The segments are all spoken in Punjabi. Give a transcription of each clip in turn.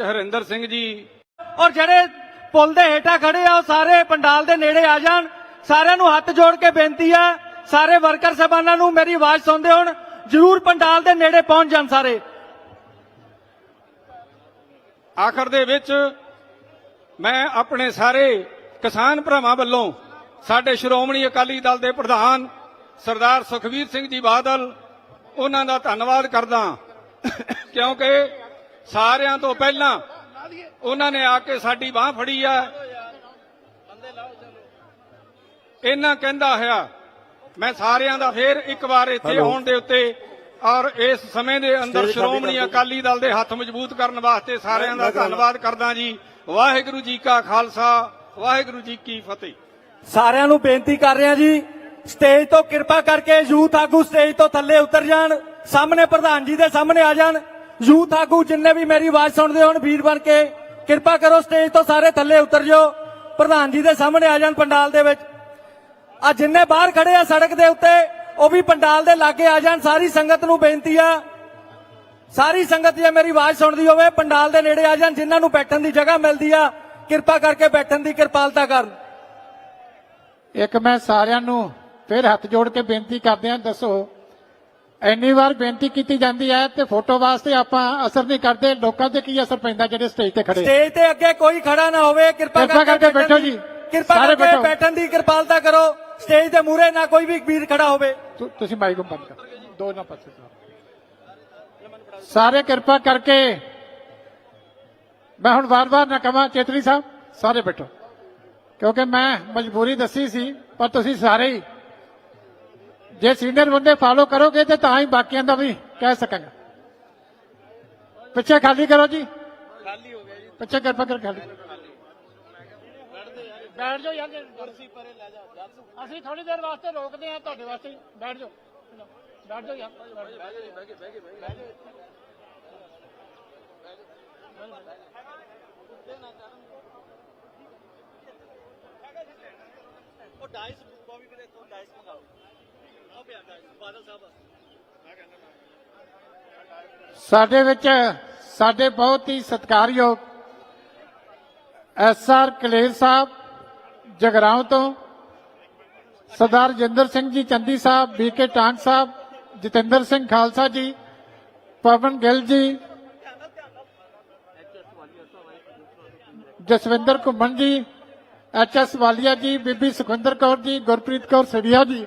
ਹਰਿੰਦਰ ਸਿੰਘ ਜੀ। ਔਰ ਜਿਹੜੇ ਪੁਲ ਦੇ ਹੇਠਾਂ ਖੜੇ ਆ ਉਹ ਸਾਰੇ ਪੰਡਾਲ ਦੇ ਨੇੜੇ ਆ ਜਾਣ। ਸਾਰਿਆਂ ਨੂੰ ਹੱਥ ਜੋੜ ਕੇ ਬੇਨਤੀ ਆ ਸਾਰੇ ਵਰਕਰ ਸਹਿਬਾਨਾਂ ਨੂੰ ਮੇਰੀ ਆਵਾਜ਼ ਸੁਣਦੇ ਹੋਣ। ਜਰੂਰ ਪੰਡਾਲ ਦੇ ਨੇੜੇ ਪਹੁੰਚ ਜਾਣ ਸਾਰੇ। ਆਖਰ ਦੇ ਵਿੱਚ ਮੈਂ ਆਪਣੇ ਸਾਰੇ ਕਿਸਾਨ ਭਰਾਵਾਂ ਵੱਲੋਂ ਸਾਡੇ ਸ਼੍ਰੋਮਣੀ ਅਕਾਲੀ ਦਲ ਦੇ ਪ੍ਰਧਾਨ ਸਰਦਾਰ ਸੁਖਵੀਰ ਸਿੰਘ ਜੀ ਬਾਦਲ ਉਹਨਾਂ ਦਾ ਧੰਨਵਾਦ ਕਰਦਾ ਕਿਉਂਕਿ ਸਾਰਿਆਂ ਤੋਂ ਪਹਿਲਾਂ ਉਹਨਾਂ ਨੇ ਆ ਕੇ ਸਾਡੀ ਬਾਹ ਫੜੀ ਆ। ਇਹਨਾਂ ਕਹਿੰਦਾ ਹੋਇਆ ਮੈਂ ਸਾਰਿਆਂ ਦਾ ਫੇਰ ਇੱਕ ਵਾਰ ਇੱਥੇ ਆਉਣ ਦੇ ਉੱਤੇ ਔਰ ਇਸ ਸਮੇਂ ਦੇ ਅੰਦਰ ਸ਼੍ਰੋਮਣੀ ਅਕਾਲੀ ਦਲ ਦੇ ਹੱਥ ਮਜ਼ਬੂਤ ਕਰਨ ਵਾਸਤੇ ਸਾਰਿਆਂ ਦਾ ਧੰਨਵਾਦ ਕਰਦਾ ਜੀ। ਵਾਹਿਗੁਰੂ ਜੀ ਕਾ ਖਾਲਸਾ ਵਾਹਿਗੁਰੂ ਜੀ ਕੀ ਫਤਿਹ। ਸਾਰਿਆਂ ਨੂੰ ਬੇਨਤੀ ਕਰ ਰਿਹਾ ਜੀ ਸਟੇਜ ਤੋਂ ਕਿਰਪਾ ਕਰਕੇ ਯੂਥ ਆਗੂ ਸਟੇਜ ਤੋਂ ਥੱਲੇ ਉਤਰ ਜਾਣ ਸਾਹਮਣੇ ਪ੍ਰਧਾਨ ਜੀ ਦੇ ਸਾਹਮਣੇ ਆ ਜਾਣ। ਯੂਥ ਆਗੂ ਜਿੰਨੇ ਵੀ ਮੇਰੀ ਆਵਾਜ਼ ਸੁਣਦੇ ਹੋਣ ਵੀਰ ਬਣ ਕੇ, ਕਿਰਪਾ ਕਰੋ ਸਟੇਜ ਤੋਂ ਸਾਰੇ ਥੱਲੇ ਉਤਰ ਜਾਓ। ਪ੍ਰਧਾਨ ਜੀ ਦੇ ਸਾਹਮਣੇ ਆ ਜਾਣ ਪੰਡਾਲ ਦੇ ਵਿੱਚ। ਆ ਜਿੰਨੇ ਬਾਹਰ ਖੜੇ ਆ ਸੜਕ ਦੇ ਉੱਤੇ, ਉਹ ਵੀ ਪੰਡਾਲ ਦੇ ਲਾਗੇ ਆ ਜਾਣ। ਸਾਰੀ ਸੰਗਤ ਨੂੰ ਬੇਨਤੀ ਆ। ਸਾਰੀ ਸੰਗਤ ਜੇ ਮੇਰੀ ਆਵਾਜ਼ ਸੁਣਦੀ ਹੋਵੇ, ਪੰਡਾਲ ਦੇ ਨੇੜੇ ਆ ਜਾਣ, ਜਿਨ੍ਹਾਂ ਨੂੰ ਬੈਠਣ ਦੀ ਜਗ੍ਹਾ ਮਿਲਦੀ ਆ, ਕਿਰਪਾ ਕਰਕੇ ਬੈਠਣ ਦੀ ਕਿਰਪਾਲਤਾ ਕਰਨ। ਇੱਕ ਮੈਂ ਸਾਰਿਆਂ ਨੂੰ ਫਿਰ ਹੱਥ ਜੋੜ ਕੇ ਬੇਨਤੀ ਕਰਦੇ ਹਾਂ, ਦੱਸੋ ਇੰਨੀ ਵਾਰ ਬੇਨਤੀ ਕੀਤੀ ਜਾਂਦੀ ਹੈ ਤੇ ਫੋਟੋ ਵਾਸਤੇ ਆਪਾਂ ਅਸਰ ਨਹੀਂ ਕਰਦੇ। ਲੋਕਾਂ ਤੇ ਕੀ ਅਸਰ ਪੈਂਦਾ ਜਿਹੜੇ ਸਟੇਜ ਤੇ ਖੜੇ? ਸਟੇਜ ਤੇ ਅੱਗੇ ਕੋਈ ਖੜਾ ਨਾ ਹੋਵੇ ਕਿਰਪਾ ਕਰਕੇ ਬੈਠੋ ਜੀ। ਕਿਰਪਾ ਕਰਕੇ ਬੈਠੋ। ਬੈਠਣ ਦੀ ਕਿਰਪਾਲਤਾ ਕਰੋ। ਸਟੇਜ ਦੇ ਮੂਹਰੇ ਨਾ ਕੋਈ ਵੀ ਵੀਰ ਖੜਾ ਹੋਵੇ। ਤੁਸੀਂ ਮਾਈਕ ਨੂੰ ਬੰਦ ਕਰ। ਦੋ ਨਾ ਪਾਸੇ। ਸਾਰੇ ਕਿਰਪਾ ਕਰਕੇ। ਮੈਂ ਹੁਣ ਵਾਰ-ਵਾਰ ਨਾ ਕਹਾਂ ਚੇਤਰੀ ਸਾਹਿਬ ਸਾਰੇ ਬੈਠੋ। ਕਿਉਂਕਿ ਮੈਂ ਮਜਬੂਰੀ ਦੱਸੀ ਸੀ ਪਰ ਤੁਸੀਂ ਸਾਰੇ ਹੀ ਜੇ ਸੀਨੀਅਰ ਬੰਦੇ ਫਾਲੋ ਕਰੋਗੇ ਤੇ ਤਾਂ ਹੀ ਬਾਕੀਆਂ ਦਾ ਵੀ ਕਹਿ ਸਕਾਂਗਾ ਪਿੱਛੇ ਖਾਲੀ ਕਰੋ ਜੀ। ਖਾਲੀ ਹੋ ਗਿਆ ਜੀ। ਪਿੱਛੇ ਕਿਰਪਾ ਕਰਕੇ ਖਾਲੀ। ਬੈਠ ਜਾਓ ਯਾਰ ਕੁਰਸੀ ਪਰੇ ਲੈ ਜਾ ਅਸੀਂ ਥੋੜੀ ਦੇਰ ਵਾਸਤੇ ਰੋਕਦੇ ਹਾਂ ਤੁਹਾਡੇ ਵਾਸਤੇ। ਬੈਠ ਜਾਓ। ਬੈਠ ਜਾਓ ਯਾਰ। ਬਹਿ ਜਾਓ ਬਹਿ ਜਾਓ ਸਾਡੇ ਵਿੱਚ ਸਾਡੇ ਬਹੁਤ ਹੀ ਸਤਿਕਾਰਯੋਗ ਐਸ ਆਰ ਕਲੇਰ ਸਾਹਿਬ ਜਗਰਾਉਂ ਤੋਂ, ਸਰਦਾਰ ਜਿੰਦਰ ਸਿੰਘ ਜੀ ਚੰਦੀ ਸਾਹਿਬ ਬੀਕੇ ਟਾਂਗ ਸਾਹਿਬ, ਜਤਿੰਦਰ ਸਿੰਘ ਖਾਲਸਾ ਜੀ, ਪਵਨ ਗਿੱਲ ਜੀ, ਜਸਵਿੰਦਰ ਘੁੰਮਣ ਜੀ, ਐਚ ਐਸ ਵਾਲੀਆ ਜੀ, ਬੀਬੀ ਸੁਖਵਿੰਦਰ ਕੌਰ ਜੀ, ਗੁਰਪ੍ਰੀਤ ਕੌਰ ਸੜੀਆ ਜੀ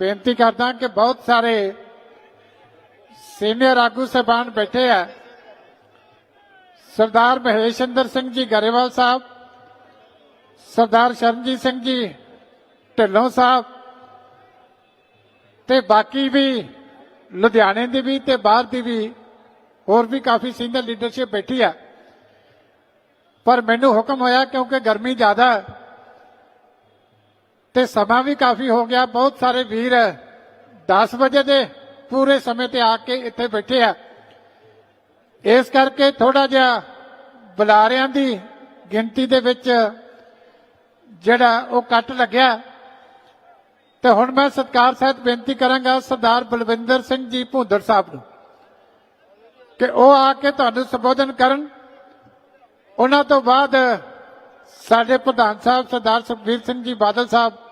ਬੇਨਤੀ ਕਰਦਾ ਕਿ ਬਹੁਤ ਸਾਰੇ ਸੀਨੀਅਰ ਆਗੂ ਸਹਿਬਾਨ ਬੈਠੇ ਆ। ਸਰਦਾਰ ਮਹੇਸ਼ਿੰਦਰ ਸਿੰਘ ਜੀ ਗਰੇਵਾਲ ਸਾਹਿਬ, ਸਰਦਾਰ ਸ਼ਰਨਜੀਤ ਸਿੰਘ ਜੀ ਢਿੱਲੋਂ ਸਾਹਿਬ ਤੇ ਬਾਕੀ ਵੀ ਲੁਧਿਆਣੇ ਦੀ ਵੀ ਤੇ ਬਾਹਰ ਦੀ ਵੀ ਹੋਰ ਵੀ ਕਾਫੀ ਸੀਨੀਅਰ ਲੀਡਰਸ਼ਿਪ ਬੈਠੀ ਆ। ਪਰ ਮੈਨੂੰ ਹੁਕਮ ਹੋਇਆ ਕਿਉਂਕਿ ਗਰਮੀ ਜ਼ਿਆਦਾ ਹੈ ਤੇ ਸਮਾਂ ਵੀ ਕਾਫੀ ਹੋ ਗਿਆ, ਬਹੁਤ ਸਾਰੇ ਵੀਰ 10 ਵਜੇ ਦੇ ਪੂਰੇ ਸਮੇਂ ਤੇ ਆ ਕੇ ਇੱਥੇ ਬੈਠੇ ਆ। ਇਸ ਕਰਕੇ ਥੋੜਾ ਜਿਹਾ ਬੁਲਾਰਿਆਂ ਦੀ ਗਿਣਤੀ ਦੇ ਵਿੱਚ ਜਿਹੜਾ ਉਹ ਕੱਟ ਲੱਗਿਆ। ਤੇ ਹੁਣ ਮੈਂ ਸਤਕਾਰ ਸਹਿਤ ਬੇਨਤੀ ਕਰਾਂਗਾ ਸਰਦਾਰ ਬਲਵਿੰਦਰ ਸਿੰਘ ਜੀ ਭੂੰਦੜ ਸਾਹਿਬ ਨੂੰ ਕਿ ਉਹ ਆ ਕੇ ਤੁਹਾਨੂੰ ਸੰਬੋਧਨ ਕਰਨ। ਉਹਨਾਂ ਤੋਂ ਬਾਅਦ ਸਾਡੇ ਪ੍ਰਧਾਨ ਸਾਹਿਬ ਸਰਦਾਰ ਸੁਖਬੀਰ ਸਿੰਘ ਜੀ ਬਾਦਲ ਸਾਹਿਬ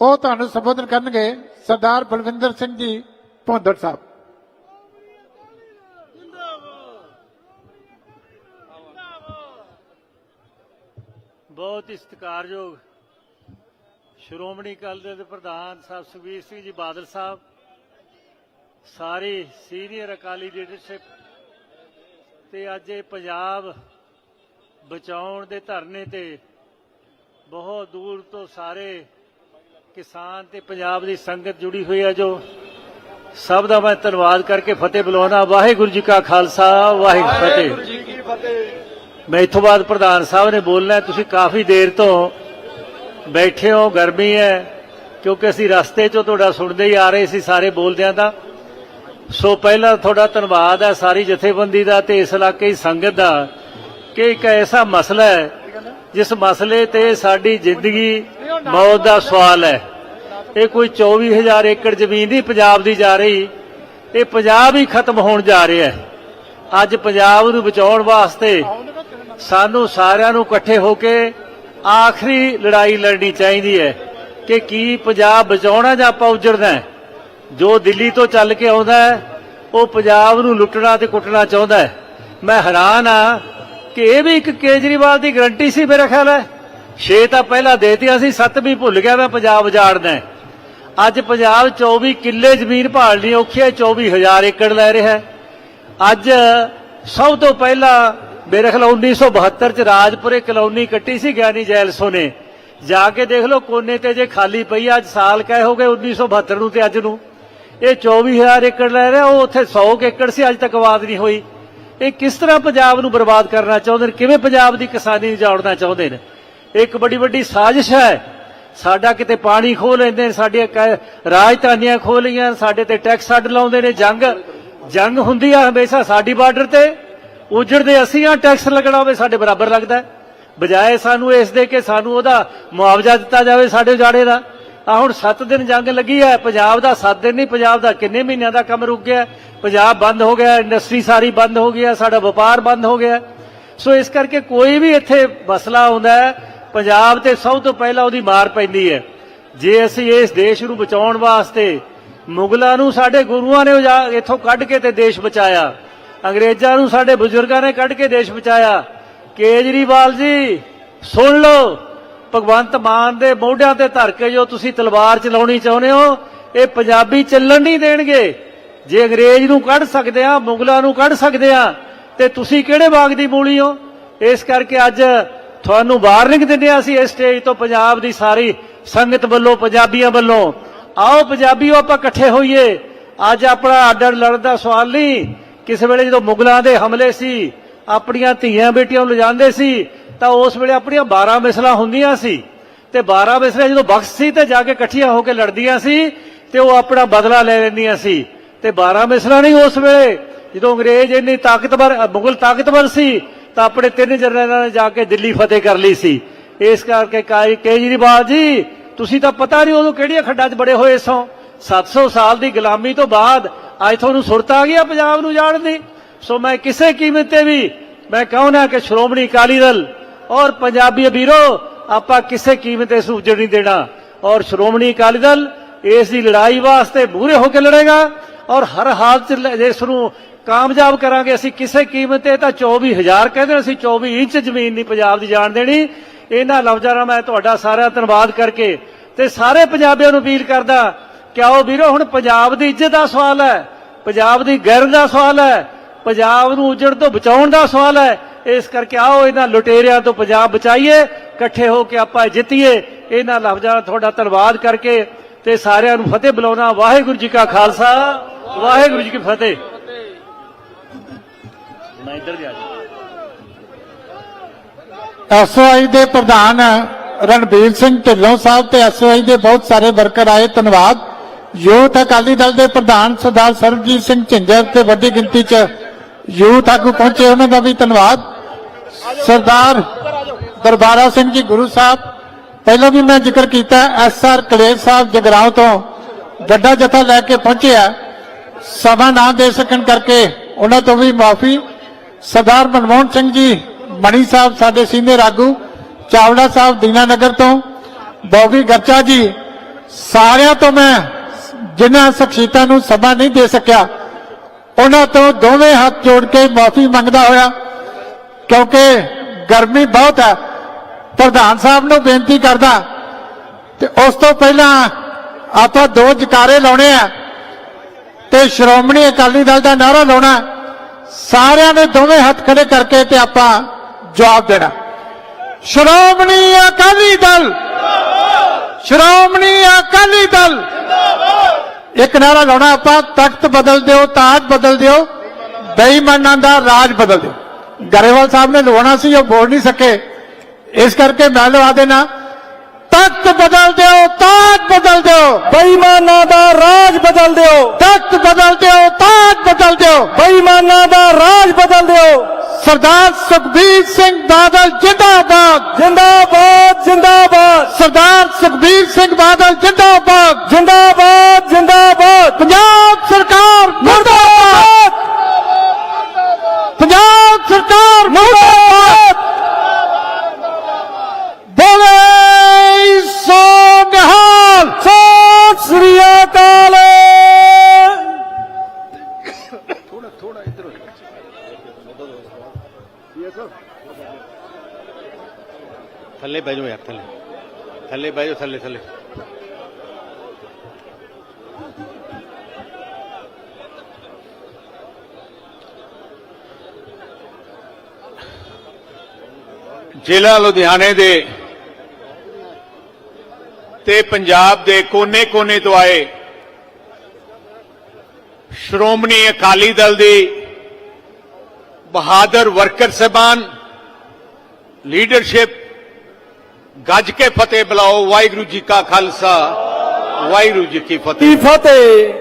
ਉਹ ਤੁਹਾਨੂੰ ਸੰਬੋਧਨ ਕਰਨਗੇ ਸਰਦਾਰ ਬਲਵਿੰਦਰ ਸਿੰਘ ਜੀ ਭੁੰਦੜ ਸਾਹਿਬ। ਬਹੁਤ ਹੀ ਸਤਿਕਾਰਯੋਗ ਸ਼੍ਰੋਮਣੀ ਅਕਾਲੀ ਦਲ ਦੇ ਪ੍ਰਧਾਨ ਸਾਹਿਬ ਸੁਖਬੀਰ ਸਿੰਘ ਜੀ ਬਾਦਲ ਸਾਹਿਬ, ਸਾਰੀ ਸੀਨੀਅਰ ਅਕਾਲੀ ਲੀਡਰਸ਼ਿਪ ਤੇ ਅੱਜ ਇਹ ਪੰਜਾਬ ਬਚਾਉਣ ਦੇ ਧਰਨੇ ਤੇ ਬਹੁਤ ਦੂਰ ਤੋਂ ਸਾਰੇ ਕਿਸਾਨ ਤੇ ਪੰਜਾਬ ਦੀ ਸੰਗਤ ਜੁੜੀ ਹੋਈ ਹੈ ਜੋ ਸਭ ਦਾ ਮੈਂ ਧੰਨਵਾਦ ਕਰਕੇ ਫਤਿਹ ਬੁਲਾਉਣਾ ਵਾਹਿਗੁਰੂ ਜੀ ਕਾ ਖਾਲਸਾ ਵਾਹਿਗੁਰੂ ਜੀ ਕੀ ਜੀ ਕੀ ਫਤਿਹ। ਮੈਂ ਇਥੋਂ ਬਾਅਦ ਪ੍ਰਧਾਨ ਸਾਹਿਬ ਨੇ ਬੋਲਣਾ। ਤੁਸੀਂ ਕਾਫੀ ਦੇਰ ਤੋਂ ਬੈਠੇ ਹੋ ਗਰਮੀ ਹੈ ਕਿਉਂਕਿ ਅਸੀਂ ਰਸਤੇ 'ਚੋਂ ਤੁਹਾਡਾ ਸੁਣਦੇ ਹੀ ਆ ਰਹੇ ਸੀ ਸਾਰੇ ਬੋਲਦਿਆਂ ਦਾ। ਸੋ ਪਹਿਲਾਂ ਤੁਹਾਡਾ ਧੰਨਵਾਦ ਹੈ ਸਾਰੀ ਜਥੇਬੰਦੀ ਦਾ ਤੇ ਇਸ ਇਲਾਕੇ ਦੀ ਸੰਗਤ ਦਾ ਕਿ ਇੱਕ ਐਸਾ ਮਸਲਾ ਹੈ ਜਿਸ ਮਸਲੇ ਤੇ ਸਾਡੀ ਜ਼ਿੰਦਗੀ ਮੌਤ ਦਾ ਸਵਾਲ ਹੈ। ਇਹ ਕੋਈ 24000 ਏਕੜ ਜ਼ਮੀਨ ਨਹੀਂ ਪੰਜਾਬ ਦੀ ਜਾ ਰਹੀ। ਇਹ ਪੰਜਾਬ ਹੀ ਖਤਮ ਹੋਣ ਜਾ ਰਿਹਾ ਹੈ। ਅੱਜ ਪੰਜਾਬ ਨੂੰ ਬਚਾਉਣ ਵਾਸਤੇ ਸਾਨੂੰ ਸਾਰਿਆਂ ਨੂੰ ਇਕੱਠੇ ਹੋ ਕੇ ਆਖਰੀ ਲੜਾਈ ਲੜਨੀ ਚਾਹੀਦੀ ਹੈ ਕਿ ਕੀ ਪੰਜਾਬ ਬਚਾਉਣਾ ਜਾਂ ਆਪਾਂ ਉਜੜਨਾ ਹੈ। ਜੋ ਦਿੱਲੀ ਤੋਂ ਚੱਲ ਕੇ ਆਉਂਦਾ ਹੈ, ਉਹ ਪੰਜਾਬ ਨੂੰ ਲੁੱਟਣਾ ਤੇ ਕੁੱਟਣਾ ਚਾਹੁੰਦਾ ਹੈ। ਮੈਂ ਹੈਰਾਨ ਆ ਕਿ ਇਹ ਵੀ ਇੱਕ ਕੇਜਰੀਵਾਲ ਦੀ ਗਰੰਟੀ ਸੀ ਮੇਰਾ ਖਿਆਲ ਹੈ। ਛੇ ਤਾਂ ਪਹਿਲਾਂ ਦੇਤੀਆਂ ਸੀ, ਸੱਤ ਵੀ ਭੁੱਲ ਗਿਆ ਮੈਂ ਪੰਜਾਬ ਉਜਾੜਨਾ। ਅੱਜ ਪੰਜਾਬ 24 ਕਿੱਲੇ ਜ਼ਮੀਨ ਭਾਲਣੀ ਔਖੀ ਹੈ 24000 ਏਕੜ ਲੈ ਰਿਹਾ ਅੱਜ ਸਭ ਤੋਂ ਪਹਿਲਾਂ ਮੇਰੇ ਖਿਆਲ 1972 ਚ ਰਾਜਪੁਰੇ ਕਲੋਨੀ ਕੱਟੀ ਸੀ ਗਿਆਨੀ ਜੈਲਸੋ ਨੇ। ਜਾ ਕੇ ਦੇਖ ਲਓ ਕੋਨੇ ਤੇ ਜੇ ਖਾਲੀ ਪਈ ਅੱਜ ਸਾਲ ਕਹੇ ਹੋ ਗਏ 1972 ਨੂੰ ਤੇ ਅੱਜ ਨੂੰ। ਇਹ 24000 ਏਕੜ ਲੈ ਰਿਹਾ, ਉਹ ਉੱਥੇ 100 ਕੁ ਏਕੜ ਸੀ, ਅੱਜ ਤੱਕ ਆਬਾਦ ਨਹੀਂ ਹੋਈ। ਇਹ ਕਿਸ ਤਰ੍ਹਾਂ ਪੰਜਾਬ ਨੂੰ ਬਰਬਾਦ ਕਰਨਾ ਚਾਹੁੰਦੇ ਨੇ? ਕਿਵੇਂ ਪੰਜਾਬ ਦੀ ਕਿਸਾਨੀ ਨੂੰ ਜਾੜਨਾ ਚਾਹੁੰਦੇ ਨੇ? ਇੱਕ ਬੜੀ ਵੱਡੀ ਸਾਜ਼ਿਸ਼ ਹੈ। ਸਾਡਾ ਕਿਤੇ ਪਾਣੀ ਖੋਹ ਲੈਂਦੇ ਨੇ, ਸਾਡੀਆਂ ਰਾਜਧਾਨੀਆਂ ਖੋਹ ਲਈਆਂ, ਸਾਡੇ ਤੇ ਟੈਕਸ ਛੱਡ ਲਾਉਂਦੇ ਨੇ, ਜੰਗ ਜੰਗ ਹੁੰਦੀ ਆ ਹਮੇਸ਼ਾ ਸਾਡੀ ਬਾਰਡਰ ਤੇ। ਉਜੜਦੇ ਅਸੀਂ ਆ, ਟੈਕਸ ਲੱਗਣਾ ਹੋਵੇ, ਸਾਡੇ ਬਰਾਬਰ ਲੱਗਦਾ। ਬਜਾਏ ਸਾਨੂੰ ਇਸ ਦੇ ਕਿ ਸਾਨੂੰ ਉਹਦਾ ਮੁਆਵਜ਼ਾ ਦਿੱਤਾ ਜਾਵੇ ਸਾਡੇ ਉਜਾੜੇ ਦਾ। ਆ ਹੁਣ 7 ਦਿਨ ਜੰਗ ਲੱਗੀ ਹੈ, ਪੰਜਾਬ ਦਾ 7 ਦਿਨ ਨਹੀਂ, ਪੰਜਾਬ ਦਾ ਕਿੰਨੇ ਮਹੀਨਿਆਂ ਦਾ ਕੰਮ ਰੁਕ ਗਿਆ। ਪੰਜਾਬ ਬੰਦ ਹੋ ਗਿਆ, ਇੰਡਸਟਰੀ ਸਾਰੀ ਬੰਦ ਹੋ ਗਈ ਹੈ, ਸਾਡਾ ਵਪਾਰ ਬੰਦ ਹੋ ਗਿਆ। ਸੋ ਇਸ ਕਰਕੇ ਕੋਈ ਵੀ ਇੱਥੇ ਮਸਲਾ ਆਉਂਦਾ ਹੈ ਪੰਜਾਬ ਤੇ ਸਭ ਤੋਂ ਪਹਿਲਾਂ ਉਹਦੀ ਮਾਰ ਪੈਂਦੀ ਹੈ। ਜੇ ਅਸੀਂ ਇਸ ਦੇਸ਼ ਨੂੰ ਬਚਾਉਣ ਵਾਸਤੇ ਮੁਗਲਾਂ ਨੂੰ ਸਾਡੇ ਗੁਰੂਆਂ ਨੇ ਇੱਥੋਂ ਕੱਢ ਕੇ ਤੇ ਦੇਸ਼ ਬਚਾਇਆ, ਅੰਗਰੇਜ਼ਾਂ ਨੂੰ ਸਾਡੇ ਬਜ਼ੁਰਗਾਂ ਨੇ ਕੱਢ ਕੇ ਦੇਸ਼ ਬਚਾਇਆ, ਕੇਜਰੀਵਾਲ ਜੀ, ਸੁਣ ਲਓ, ਭਗਵੰਤ ਮਾਨ ਦੇ ਮੋਢਿਆਂ ਤੇ ਧਰ ਕੇ ਜੋ ਤੁਸੀਂ ਤਲਵਾਰ ਚਲਾਉਣੀ ਚਾਹੁੰਦੇ ਹੋ, ਇਹ ਪੰਜਾਬੀ ਚੱਲਣ ਨਹੀਂ ਦੇਣਗੇ। ਜੇ ਅੰਗਰੇਜ਼ ਨੂੰ ਕੱਢ ਸਕਦੇ ਆ ਮੁਗਲਾਂ ਨੂੰ ਕੱਢ ਸਕਦੇ ਆ ਤੇ ਤੁਸੀਂ ਕਿਹੜੇ ਬਾਗ ਦੀ ਮੂਲੀ ਹੋ? ਇਸ ਕਰਕੇ ਅੱਜ ਤੁਹਾਨੂੰ ਵਾਰਨਿੰਗ ਦਿੰਦੇ ਹਾਂ ਅਸੀਂ ਇਸ ਸਟੇਜ ਤੋਂ ਪੰਜਾਬ ਦੀ ਸਾਰੀ ਸੰਗਤ ਵੱਲੋਂ, ਪੰਜਾਬੀਆਂ ਵੱਲੋਂ। ਆਓ ਪੰਜਾਬੀਓ, ਆਪਾਂ ਇਕੱਠੇ ਹੋਈਏ। ਅੱਜ ਆਪਣਾ ਅੱਡ ਲੜਨ ਦਾ ਸਵਾਲ ਨਹੀਂ। ਕਿਸੇ ਵੇਲੇ ਜਦੋਂ ਮੁਗਲਾਂ ਦੇ ਹਮਲੇ ਸੀ, ਆਪਣੀਆਂ ਧੀਆਂ ਬੇਟੀਆਂ ਨੂੰ ਲਿਜਾਂਦੇ ਸੀ, ਤਾਂ ਉਸ ਵੇਲੇ ਆਪਣੀਆਂ 12 ਮਿਸਲਾਂ ਹੁੰਦੀਆਂ ਸੀ। ਤੇ 12 ਮਿਸਲਾਂ ਜਦੋਂ ਬਖਸ਼ ਸੀ, ਤੇ ਜਾ ਕੇ ਇਕੱਠੀਆਂ ਹੋ ਕੇ ਲੜਦੀਆਂ ਸੀ ਤੇ ਉਹ ਆਪਣਾ ਬਦਲਾ ਲੈ ਲੈਂਦੀਆਂ ਸੀ। ਤੇ 12 ਮਿਸਲਾਂ ਨਹੀਂ ਉਸ ਵੇਲੇ। ਜਦੋਂ ਅੰਗਰੇਜ਼ ਇੰਨੀ ਤਾਕਤਵਰ ਮੁਗਲ ਤਾਕਤਵਰ ਸੀ ਤਾਂ ਆਪਣੇ ਤਿੰਨ ਜਰਨੈਲਾਂ ਨੇ ਜਾ ਕੇ ਦਿੱਲੀ ਫਤਿਹ ਕਰ ਲਈ ਸੀ। ਇਸ ਕਰਕੇ ਕੇਜਰੀਵਾਲ ਜੀ, ਤੁਸੀਂ ਤਾਂ ਪਤਾ ਨਹੀਂ ਉਦੋਂ ਕਿਹੜੀਆਂ ਖੱਡਾਂ 'ਚ ਬੜੇ ਹੋਏ ਸੋ। 700 ਸਾਲ ਦੀ ਗੁਲਾਮੀ ਤੋਂ ਬਾਅਦ ਅੱਜ ਤੁਹਾਨੂੰ ਸੁਰਤ ਆ ਗਿਆ ਪੰਜਾਬ ਨੂੰ ਜਾਣ ਦੀ। ਸੋ ਮੈਂ ਕਿਸੇ ਕੀਮਤ ਤੇ ਵੀ ਮੈਂ ਕਹਉਣਾ ਕਿ ਸ਼੍ਰੋਮਣੀ ਅਕਾਲੀ ਦਲ ਔਰ ਪੰਜਾਬੀ ਵੀਰੋ, ਆਪਾਂ ਕਿਸੇ ਕੀਮਤ ਤੇ ਸੂਜਣ ਨਹੀਂ ਦੇਣਾ। ਔਰ ਸ਼੍ਰੋਮਣੀ ਅਕਾਲੀ ਦਲ ਇਸ ਦੀ ਲੜਾਈ ਵਾਸਤੇ ਮੂਹਰੇ ਹੋ ਕੇ ਲੜੇਗਾ ਔਰ ਹਰ ਹਾਲਤ ਚ ਇਸ ਨੂੰ ਕਾਮਯਾਬ ਕਰਾਂਗੇ, ਅਸੀਂ ਕਿਸੇ ਕੀਮਤ ਤੇ ਤਾਂ 24000 ਕਹਿੰਦੇ ਅਸੀਂ 24 ਇੰਚ ਜ਼ਮੀਨ ਨਹੀਂ ਪੰਜਾਬ ਦੀ ਜਾਣ ਦੇਣੀ। ਇਹਨਾਂ ਲਫ਼ਜ਼ਾਂ ਨਾਲ ਮੈਂ ਤੁਹਾਡਾ ਸਾਰਾ ਧੰਨਵਾਦ ਕਰਕੇ ਤੇ ਸਾਰੇ ਪੰਜਾਬੀਆਂ ਨੂੰ ਅਪੀਲ ਕਰਦਾ ਕਿ ਆਓ ਵੀਰੋ, ਹੁਣ ਪੰਜਾਬ ਦੀ ਇੱਜ਼ਤ ਦਾ ਸਵਾਲ ਹੈ, ਪੰਜਾਬ ਦੀ ਗੈਰ ਦਾ ਸਵਾਲ ਹੈ, ਪੰਜਾਬ ਨੂੰ ਉਜੜ ਤੋਂ ਬਚਾਉਣ ਦਾ ਸਵਾਲ ਹੈ। ਇਸ ਕਰਕੇ ਆਓ ਇਹਨਾਂ ਲੁਟੇਰਿਆਂ ਤੋਂ ਪੰਜਾਬ ਬਚਾਈਏ, ਇਕੱਠੇ ਹੋ ਕੇ ਆਪਾਂ ਜਿੱਤੀਏ। ਇਹਨਾਂ ਲਫ਼ਜ਼ਾਂ ਦਾ ਤੁਹਾਡਾ ਧੰਨਵਾਦ ਕਰਕੇ ਤੇ ਸਾਰਿਆਂ ਨੂੰ ਫਤਿਹ ਬੁਲਾਉਣਾ ਵਾਹਿਗੁਰੂ ਜੀ ਕਾ ਖਾਲਸਾ, ਵਾਹਿਗੁਰੂ ਜੀ ਕੀ ਫਤਿਹ। ਮੈਂ ਇੱਧਰ ਜਾ। ਐਸਓਆਈ ਦੇ ਪ੍ਰਧਾਨ ਰਣਬੀਰ ਸਿੰਘ ਢਿੱਲੋਂ ਸਾਹਿਬ ਤੇ ਐਸਓਆਈ ਦੇ ਬਹੁਤ ਸਾਰੇ ਵਰਕਰ ਆਏ, ਧੰਨਵਾਦ। ਯੂਥ ਅਕਾਲੀ ਦਲ ਦੇ ਪ੍ਰਧਾਨ ਸਰਦਾਰ ਸਰਬਜੀਤ ਸਿੰਘ ਝਿੰਜਰ ਤੇ ਵੱਡੀ ਗਿਣਤੀ 'ਚ ਯੂਥ ਆਗੂ ਪਹੁੰਚੇ, ਉਹਨਾਂ ਦਾ ਵੀ ਧੰਨਵਾਦ। ਸਰਦਾਰ ਦਰਬਾਰਾ ਸਿੰਘ ਜੀ, ਗੁਰੂ ਸਾਹਿਬ, ਪਹਿਲਾਂ ਵੀ ਮੈਂ ਜ਼ਿਕਰ ਕੀਤਾ ਐਸਆਰ ਕਲੇਰ ਸਾਹਿਬ ਜਗਰਾਉਂ ਤੋਂ ਵੱਡਾ ਜਥਾ ਲੈ ਕੇ ਪਹੁੰਚਿਆ ਆ। ਸਭਾ ਨਾ ਦੇ ਸਕਣ ਕਰਕੇ ਉਹਨਾਂ ਤੋਂ ਵੀ ਮਾਫੀ ਸਰਦਾਰ ਮਨਮੋਹਨ ਸਿੰਘ ਜੀ ਮਣੀ ਸਾਹਿਬ ਸਾਡੇ ਸੀਨੀਅਰ ਆਗੂ ਚਾਵੜਾ ਸਾਹਿਬ ਦੀਨਾਨਗਰ ਤੋਂ ਬੋਬੀ ਗਰਚਾ ਜੀ, ਸਾਰਿਆਂ ਤੋਂ ਮੈਂ ਜਿਨ੍ਹਾਂ ਸ਼ਖਸੀਅਤਾਂ ਨੂੰ ਸਮਾਂ ਨਹੀਂ ਦੇ ਸਕਿਆ, ਉਹਨਾਂ ਤੋਂ ਦੋਵੇਂ ਹੱਥ ਜੋੜ ਕੇ ਮਾਫੀ ਮੰਗਦਾ ਹੋਇਆ, ਕਿਉਂਕਿ ਗਰਮੀ ਬਹੁਤ ਹੈ। ਪ੍ਰਧਾਨ ਸਾਹਿਬ ਨੂੰ ਬੇਨਤੀ ਕਰਦਾ, ਤੇ ਉਸ ਤੋਂ ਪਹਿਲਾਂ ਆਪਾਂ ਦੋ ਜਕਾਰੇ ਲਾਉਣੇ ਆ। ਤੇ ਸ਼੍ਰੋਮਣੀ ਅਕਾਲੀ ਦਲ ਦਾ ਨਾਰਾ ਲਾਉਣਾ, ਸਾਰਿਆਂ ਨੇ ਦੋਵੇਂ ਹੱਥ ਖੜੇ ਕਰਕੇ ਤੇ ਆਪਾਂ ਜਵਾਬ ਦੇਣਾ। ਸ਼੍ਰੋਮਣੀ ਅਕਾਲੀ ਦਲ! ਸ਼੍ਰੋਮਣੀ ਅਕਾਲੀ ਦਲ! ਇੱਕ ਨਾਰਾ ਲਾਉਣਾ ਆਪਾਂ, ਤਖਤ ਬਦਲ ਦਿਓ, ਤਾਜ ਬਦਲ ਦਿਓ, ਬੇਈਮਾਨਾਂ ਦਾ ਰਾਜ ਬਦਲ ਦਿਓ। ਗਰੇਵਾਲ ਸਾਹਿਬ ਨੇ ਲਵਾਉਣਾ ਸੀ, ਉਹ ਬੋਲ ਨਹੀਂ ਸਕੇ। ਇਸ ਕਰਕੇ ਮੈਂ ਲਵਾ ਦੇਣਾ। ਤਖਤ ਬਦਲ ਦਿਓ ਤਾਜ ਬਦਲ ਦਿਓ। ਬੇਈਮਾਨਾਂ ਦਾ ਰਾਜ ਬਦਲ ਦਿਓ। ਤਖਤ ਬਦਲ ਦਿਓ ਤਾਜ ਬਦਲ ਦਿਓ। ਬੇਈਮਾਨਾਂ ਦਾ ਰਾਜ ਬਦਲ ਦਿਓ। ਸਰਦਾਰ ਸੁਖਬੀਰ ਸਿੰਘ ਬਾਦਲ ਜਿੰਦਾਬਾਦ। ਜਿੰਦਾਬਾਦ ਜਿੰਦਾਬਾਦ। ਸਰਦਾਰ ਸੁਖਬੀਰ ਸਿੰਘ ਬਾਦਲ ਜਿੰਦਾਬਾਦ। ਜਿੰਦਾਬਾਦ ਜਿੰਦਾਬਾਦ। ਪੰਜਾਬ ਸਰਕਾਰ ਮੁਰਦਾਬਾਦ। ਬਹਿ ਜਾਓ ਥੱਲੇ ਥੱਲੇ। ਜ਼ਿਲ੍ਹਾ ਲੁਧਿਆਣੇ ਦੇ ਤੇ ਪੰਜਾਬ ਦੇ ਕੋਨੇ-ਕੋਨੇ ਤੋਂ ਆਏ ਸ਼੍ਰੋਮਣੀ ਅਕਾਲੀ ਦਲ ਦੀ ਬਹਾਦਰ ਵਰਕਰ ਸਹਿਬਾਨ ਲੀਡਰਸ਼ਿਪ ਗੱਜ ਕੇ ਫਤਿਹ ਬੁਲਾਓ ਵਾਹਿਗੁਰੂ ਜੀ ਕਾ ਖਾਲਸਾ ਵਾਹਿਗੁਰੂ ਜੀ ਕੀ ਫਤਿਹ। ਕੀ ਫਤਿਹ?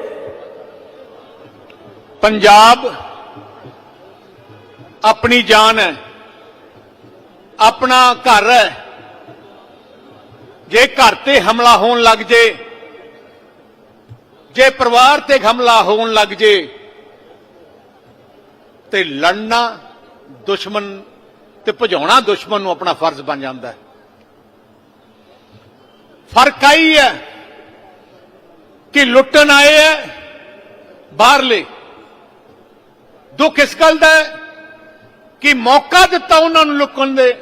ਪੰਜਾਬ ਆਪਣੀ ਜਾਨ ਹੈ ਆਪਣਾ ਘਰ ਹੈ। ਜੇ ਘਰ ਤੇ ਹਮਲਾ ਹੋਣ ਲੱਗ ਜੇ ਜੇ ਪਰਿਵਾਰ ਤੇ ਹਮਲਾ ਹੋਣ ਲੱਗ ਜੇ ਤੇ ਲੜਨਾ ਦੁਸ਼ਮਣ ਤੇ ਭਜਾਉਣਾ ਦੁਸ਼ਮਣ ਨੂੰ ਆਪਣਾ ਫਰਜ਼ ਬਣ ਜਾਂਦਾ ਹੈ। ਫ਼ਰਕ ਆਈ ਹੈ ਕਿ ਲੁੱਟਣ ਆਏ ਹੈ ਬਾਹਰਲੇ। ਦੁੱਖ ਇਸ ਗੱਲ ਦਾ ਕਿ ਮੌਕਾ ਦਿੱਤਾ ਉਹਨਾਂ ਨੂੰ ਲੁਕਣ ਦੇ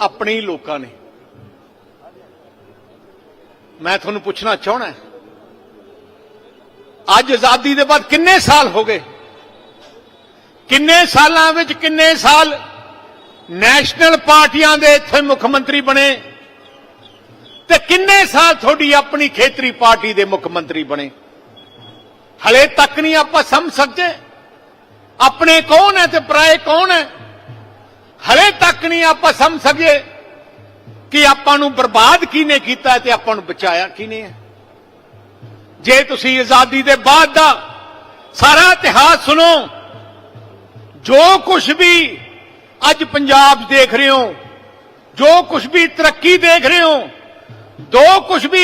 ਆਪਣੇ ਹੀ ਲੋਕਾਂ ਨੇ। ਮੈਂ ਤੁਹਾਨੂੰ ਪੁੱਛਣਾ ਚਾਹਣਾ ਅੱਜ ਆਜ਼ਾਦੀ ਦੇ ਬਾਅਦ ਕਿੰਨੇ ਸਾਲ ਹੋ ਗਏ? ਕਿੰਨੇ ਸਾਲਾਂ ਵਿੱਚ ਕਿੰਨੇ ਸਾਲ ਨੈਸ਼ਨਲ ਪਾਰਟੀਆਂ ਦੇ ਇੱਥੇ ਮੁੱਖ ਮੰਤਰੀ ਬਣੇ? ਤੇ ਕਿੰਨੇ ਸਾਲ ਤੁਹਾਡੀ ਆਪਣੀ ਖੇਤਰੀ ਪਾਰਟੀ ਦੇ ਮੁੱਖ ਮੰਤਰੀ ਬਣੇ? ਹਲੇ ਤੱਕ ਨਹੀਂ ਆਪਾਂ ਸਮਝ ਸਕਦੇ ਆਪਣੇ ਕੌਣ ਹੈ ਤੇ ਪਰਾਏ ਕੌਣ ਹੈ? ਹਲੇ ਤੱਕ ਨਹੀਂ ਆਪਾਂ ਸਮਝ ਸਕੇ ਕਿ ਆਪਾਂ ਨੂੰ ਬਰਬਾਦ ਕਿਹਨੇ ਕੀਤਾ ਤੇ ਆਪਾਂ ਨੂੰ ਬਚਾਇਆ ਕਿਹਨੇ ਹੈ? ਜੇ ਤੁਸੀਂ ਆਜ਼ਾਦੀ ਦੇ ਬਾਅਦ ਦਾ ਸਾਰਾ ਇਤਿਹਾਸ ਸੁਣੋ, ਜੋ ਕੁਝ ਵੀ ਅੱਜ ਪੰਜਾਬ ਦੇਖ ਰਹੇ ਹੋ, ਜੋ ਕੁਝ ਵੀ ਤਰੱਕੀ ਦੇਖ ਰਹੇ ਹੋ ਦੋ ਕੁਝ ਵੀ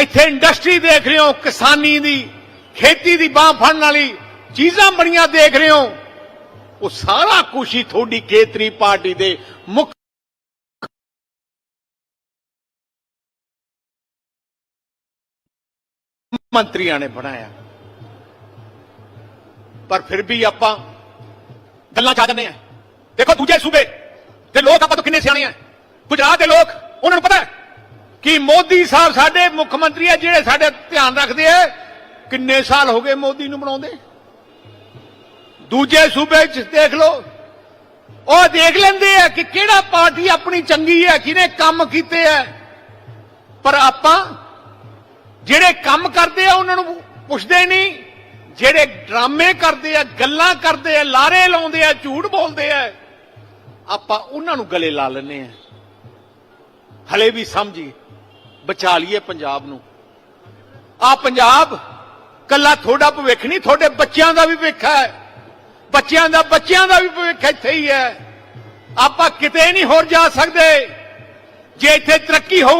ਇੱਥੇ ਇੰਡਸਟਰੀ ਦੇਖ ਰਹੇ ਹੋ, ਕਿਸਾਨੀ ਦੀ, ਖੇਤੀ ਦੀ ਬਾਹ ਫੜਨ ਵਾਲੀ ਚੀਜ਼ਾਂ ਬੜੀਆਂ ਦੇਖ ਰਹੇ ਹੋ, ਉਹ ਸਾਰਾ ਕੁਝ ਹੀ ਤੁਹਾਡੀ ਖੇਤਰੀ ਪਾਰਟੀ ਦੇ ਮੁੱਖ ਮੰਤਰੀਆਂ ਨੇ ਬਣਾਇਆ। ਪਰ ਫਿਰ ਵੀ ਆਪਾਂ ਗੱਲਾਂ ਚ ਆ ਜਾਂਦੇ ਆ ਦੇਖੋ ਦੂਜੇ ਸੂਬੇ ਤੇ ਲੋਕ ਆਪਾਂ ਤੋਂ ਕਿੰਨੇ ਸਿਆਣੇ ਆ? ਗੁਜਰਾਤ ਦੇ ਲੋਕ ਉਹਨਾਂ ਨੂੰ ਪਤਾ ਕਿ ਮੋਦੀ ਸਾਹਿਬ ਸਾਡੇ ਮੁੱਖ ਮੰਤਰੀ ਆ, ਜਿਹੜੇ ਸਾਡੇ ਧਿਆਨ ਰੱਖਦੇ ਆ। ਕਿੰਨੇ ਸਾਲ ਹੋ ਗਏ ਮੋਦੀ ਨੂੰ ਬਣਾਉਂਦੇ ਦੂਜੇ ਸੂਬੇ ਚ ਦੇਖ ਲਓ। ਉਹ ਦੇਖ ਲੈਂਦੇ ਆ ਕਿ ਕਿਹੜਾ ਪਾਰਟੀ ਆਪਣੀ ਚੰਗੀ ਹੈ, ਕਿਹਨੇ ਕੰਮ ਕੀਤੇ ਆ। ਪਰ ਆਪਾਂ ਜਿਹੜੇ ਕੰਮ ਕਰਦੇ ਆ, ਉਹਨਾਂ ਨੂੰ ਪੁੱਛਦੇ ਨਹੀਂ। ਜਿਹੜੇ ਡਰਾਮੇ ਕਰਦੇ ਆ, ਗੱਲਾਂ ਕਰਦੇ ਆ, ਲਾਰੇ ਲਾਉਂਦੇ ਆ, ਝੂਠ ਬੋਲਦੇ ਆ, ਆਪਾਂ ਉਹਨਾਂ ਨੂੰ ਗਲੇ ਲਾ ਲੈਂਦੇ ਆ। ਹਲੇ ਵੀ ਸਮਝੀ, ਬਚਾ ਲਈਏ ਪੰਜਾਬ ਨੂੰ। ਆ ਪੰਜਾਬ ਕੱਲਾ ਤੁਹਾਡਾ ਭਵਿੱਖ ਨਹੀਂ, ਤੁਹਾਡੇ ਬੱਚਿਆਂ ਦਾ ਵੀ ਭਵਿੱਖ ਹੈ। ਬੱਚਿਆਂ ਦਾ ਬੱਚਿਆਂ ਦਾ ਵੀ ਭਵਿੱਖ ਇੱਥੇ ਹੀ ਹੈ। ਆਪਾਂ ਕਿਤੇ ਨਹੀਂ ਹੋਰ ਜਾ ਸਕਦੇ। ਜੇ ਇੱਥੇ ਤਰੱਕੀ ਹੋਊ